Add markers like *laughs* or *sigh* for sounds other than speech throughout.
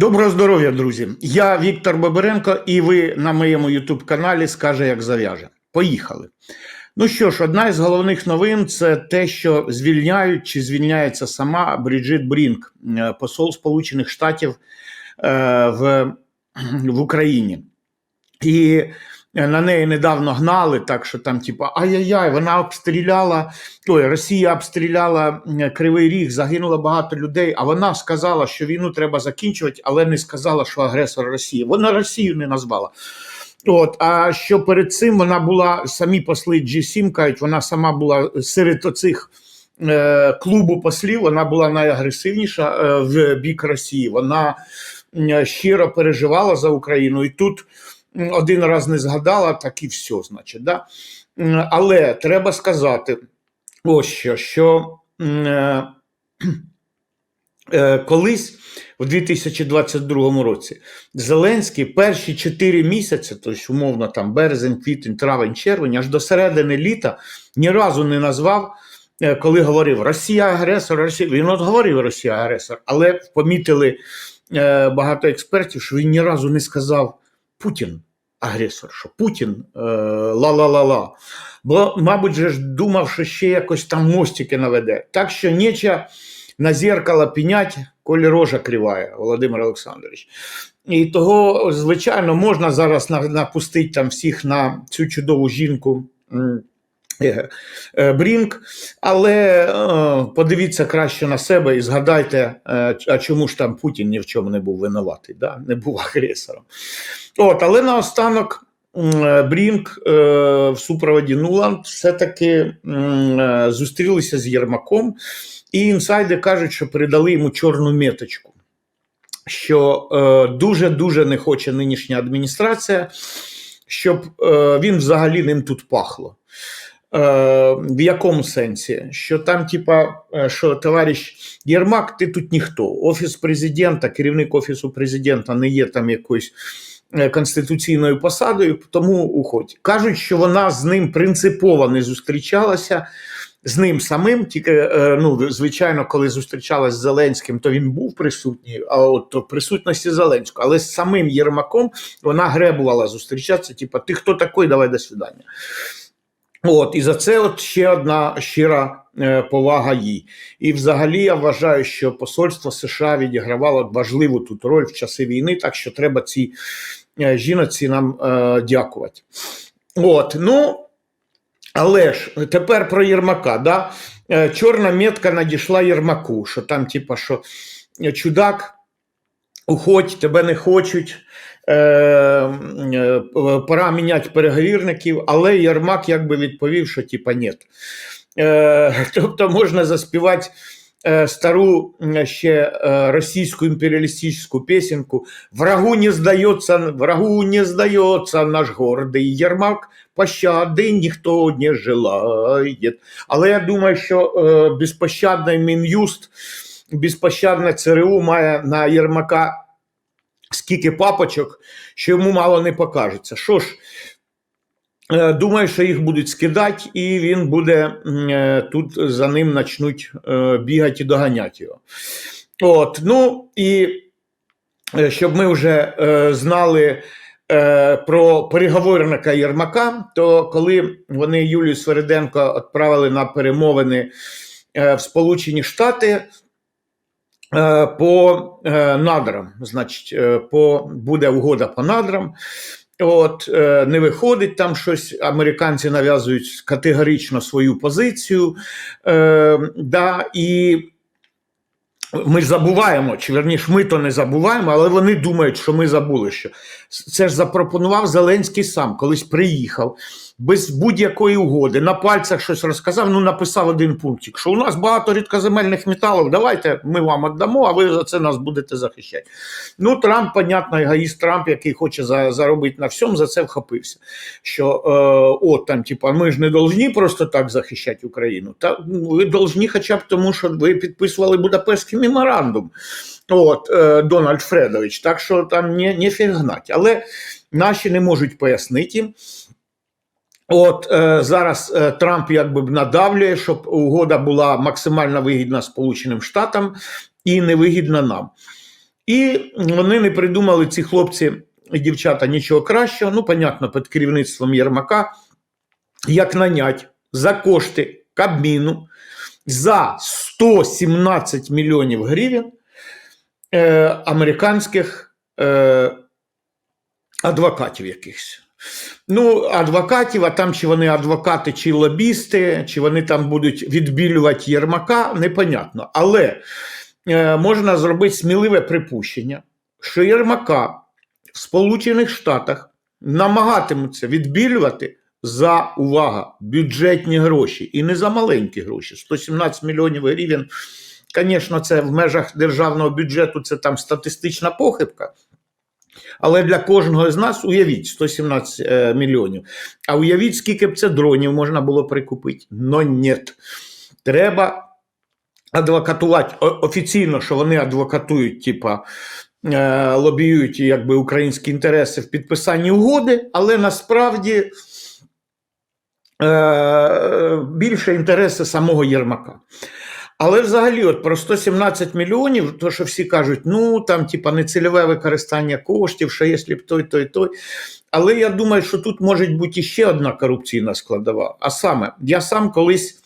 Доброго здоров'я, друзі! Я Віктор Бабиренко, і ви на моєму Ютуб каналі Скаже, як зав'яже. Поїхали. Ну що ж, одна із головних новин це те, що звільняють чи звільняється сама Бріджит Брінк, е, посол Сполучених Штатів е, в, в Україні. І на неї недавно гнали, так що там, типа, ай-яй-яй, вона обстріляла, ой, Росія обстріляла е, Кривий Ріг, загинуло багато людей. А вона сказала, що війну треба закінчувати, але не сказала, що агресор Росії. Вона Росію не назвала. От, а що перед цим вона була, самі посли G7 кажуть, вона сама була серед оцих е, клубу послів, вона була найагресивніша е, в бік Росії. Вона е, щиро переживала за Україну. І тут один раз не згадала, так і все, значить. Да? Але треба сказати, ось що, що е, *clears throat* е, колись у 2022 році Зеленський перші 4 місяці, тобто умовно там березень, квітень, травень, червень, аж до середини літа ні разу не назвав, е, коли говорив Росія агресор, Росія. Він от говорив Росія агресор, але помітили е, багато експертів, що він ні разу не сказав Путін агресор, що Путін е, ла-ла-ла-ла. Бо, мабуть, же ж думав, що ще якось там мостики наведе. Так що нече на зеркало пінять, коли рожа криває, Володимир Олександрович. І того, звичайно, можна зараз напустити там всіх на цю чудову жінку. Е, е, Брінк, але е, подивіться краще на себе і згадайте, а чому ж там Путін ні в чому не був винуватий, да? не був *laughs* агресором. От, але наостанок Брінк в супроводі Нуланд все-таки зустрілися з Єрмаком, і інсайди кажуть, що передали йому чорну меточку. Що дуже-дуже не хоче нинішня адміністрація, щоб він взагалі ним тут пахло. Е, в якому сенсі? Що там, типа, е, що товариш Єрмак, ти тут ніхто. Офіс президента, керівник офісу президента не є там якоюсь е, конституційною посадою, тому уходь. Кажуть, що вона з ним принципово не зустрічалася. З ним самим, тільки ну, звичайно, коли зустрічалась з Зеленським, то він був присутній, а от в присутності Зеленського. Але з самим Єрмаком вона гребувала зустрічатися. Типа, ти хто такий, давай до свидання. От, і за це от ще одна щира е, повага їй. І взагалі я вважаю, що посольство США відігравало важливу тут роль в часи війни, так що треба цій е, жіноці нам е, дякувати. От, ну, але ж тепер про Єрмака. Да? Е, Чорна метка надійшла Єрмаку, що там, типа, що чудак, уходь, тебе не хочуть. Е, е, пора міняти переговірників, але Єрмак якби відповів, що типа. Е, *laughs* тобто можна заспівати е, стару ще російську імперіалістичну пісеньку «Врагу не здається, врагу не здається наш гордий Єрмак, пощади ніхто не желає. Але я думаю, що безпощадний Мін'юст, безпощадне ЦРУ має на Єрмака скільки папочок, що йому мало не покажеться. Що ж, е, думаю, що їх будуть скидати, і він буде е, тут за ним почнуть е, бігати і доганяти його. От, ну і щоб ми вже знали про переговорника Єрмака, то коли вони Юлію Свериденко відправили на перемовини в Сполучені Штати, по е, надрам, значить, е, по, буде угода по надрам. От е, не виходить там щось, американці нав'язують категорично свою позицію. Е, да, і ми ж забуваємо, чи верніше, ми то не забуваємо, але вони думають, що ми забули. що Це ж запропонував Зеленський сам, колись приїхав без будь-якої угоди, на пальцях щось розказав. Ну, написав один пунктик, що у нас багато рідкоземельних металів, давайте ми вам віддамо, а ви за це нас будете захищати. Ну, Трамп, понятно, егоїст Трамп, який хоче за, заробити на всьому, за це вхопився. Що е, от там, типа, ми ж не повинні просто так захищати Україну. Та ну, ви повинні хоча б тому, що ви підписували Будапештський меморандум. От, е, Дональд Фредович, так що там не, не фігнать. Але наші не можуть пояснити. От е, зараз е, Трамп якби надавлює, щоб угода була максимально вигідна Сполученим Штатам і невигідна нам. І вони не придумали ці хлопці і дівчата нічого кращого. Ну, понятно, під керівництвом Єрмака, як нанять за кошти Кабміну за 117 мільйонів гривень е, американських е, адвокатів якихось. Ну, адвокатів, а там чи вони адвокати, чи лобісти, чи вони там будуть відбілювати Єрмака, непонятно. Але е, можна зробити сміливе припущення, що Єрмака в Сполучених Штатах намагатимуться відбілювати за увага бюджетні гроші і не за маленькі гроші. 117 мільйонів гривень. Звісно, це в межах державного бюджету це там статистична похибка. Але для кожного з нас уявіть 117 е, мільйонів. А уявіть, скільки б це дронів можна було прикупити. Но ні. Треба адвокатувати офіційно, що вони адвокатують, типа. е, Лобіюють якби українські інтереси в підписанні угоди, але насправді е, більше інтереси самого Єрмака. Але взагалі, от про 117 мільйонів, то що всі кажуть, ну там типа нецільове використання коштів, що якщо б той, той, той. Але я думаю, що тут може бути ще одна корупційна складова. А саме, я сам колись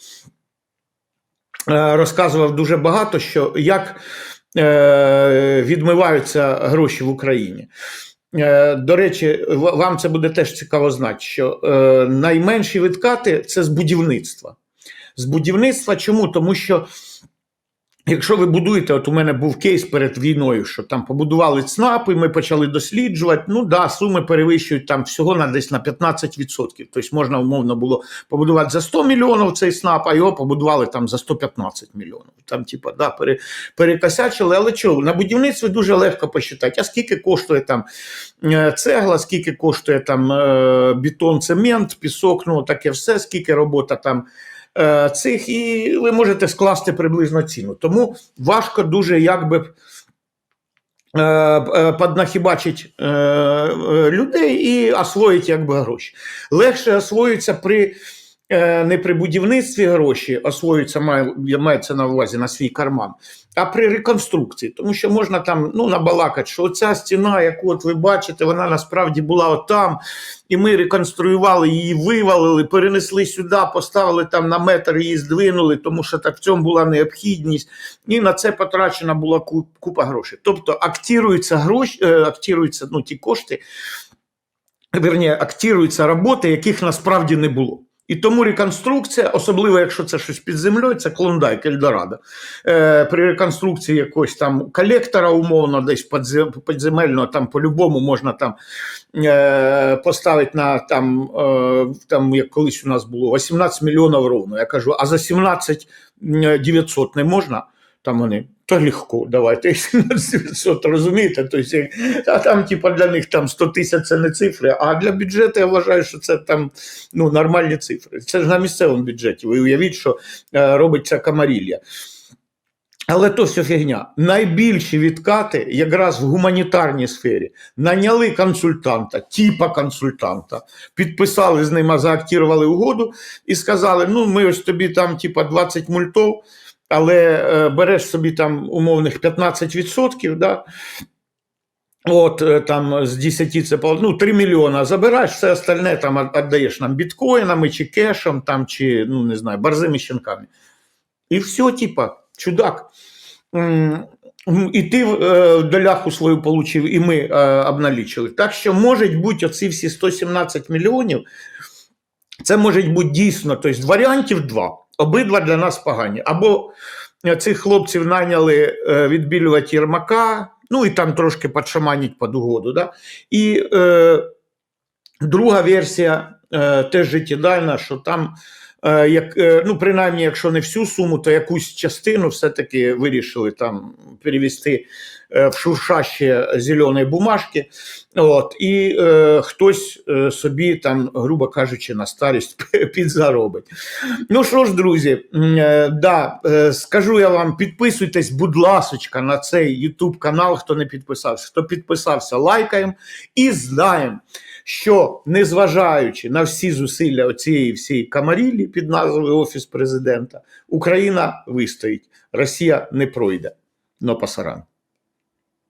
е, розказував дуже багато, що як е, відмиваються гроші в Україні. Е, До речі, вам це буде теж цікаво знати, що найменші відкати це з будівництва. З будівництва чому? Тому що якщо ви будуєте, от у мене був кейс перед війною, що там побудували ЦНАПи, ми почали досліджувати. Ну да, суми перевищують там всього на десь на 15%. Тобто можна умовно було побудувати за 100 мільйонів цей СНАП, а його побудували там за 115 мільйонів. Там, типа, да, пере, перекосячили, але чого? На будівництві дуже легко посчитати. А скільки коштує там е, цегла, скільки коштує там е, бетон, цемент, пісок, ну таке все, скільки робота там цих, і ви можете скласти приблизно ціну. Тому важко дуже якби е, е, поднахібачить е, е, людей і освоїть якби гроші. Легше освоюється при. Е, Не при будівництві гроші освоюються, маю, я на увазі на свій карман, а при реконструкції, тому що можна там ну, набалакати, що оця стіна, яку от ви бачите, вона насправді була отам, і ми реконструювали її, вивалили, перенесли сюди, поставили там на метр, її здвинули, тому що так в цьому була необхідність, і на це потрачена була купа грошей. Тобто актіруються гроші, е, актіруються ну, ті кошти, верні, актіруються роботи, яких насправді не було. І тому реконструкція, особливо якщо це щось під землею, це клондайк Ельдорадо. Е, при реконструкції якогось там колектора, умовно, десь підземельного, там по-любому можна там е, поставити на там, е, там, як колись у нас було, 18 мільйонів ровно. Я кажу, а за 17 900 не можна? Там вони, то легко, давайте 17 *laughs* 900, розумієте? Тобто, а там, типа, для них там 100 тисяч це не цифри, а для бюджету я вважаю, що це там ну, нормальні цифри. Це ж на місцевому бюджеті. Ви уявіть, що е, робиться камарілля. Але то все фігня. Найбільші відкати якраз в гуманітарній сфері. Наняли консультанта, типа консультанта, підписали з ним, заактірували угоду і сказали: ну, ми ось тобі там, типа, 20 мультов, але е, береш собі там умовних 15%, да? От е, там з 10 це ну, 3 мільйона забираєш, все остальне там віддаєш нам біткоїнами чи кешем, там, чи ну не знаю, борзими щенками. І все, типа, чудак. І ти е, доляху свою получив, і ми обналічили. Так що можуть бути оці всі 117 мільйонів. Це може бути дійсно, тобто варіантів два. Обидва для нас погані. Або е, цих хлопців найняли е, відбілювати Єрмака, ну і там трошки подшаманить під угоду. Да? І е, друга версія е, теж життєдальна, що там, як, е, ну, принаймні, якщо не всю суму, то якусь частину все-таки вирішили там перевести е, в шуршащі зелені бумажки. От, і е, хтось е, собі там, грубо кажучи, на старість *laughs* підзаробить. Ну що ж, друзі, е, да, е, скажу я вам, підписуйтесь, будь ласочка, на цей YouTube канал, хто не підписався. Хто підписався, лайкаємо і знаємо, що незважаючи на всі зусилля цієї всієї камарілі під назвою Офіс президента, Україна вистоїть, Росія не пройде. Но пасаран.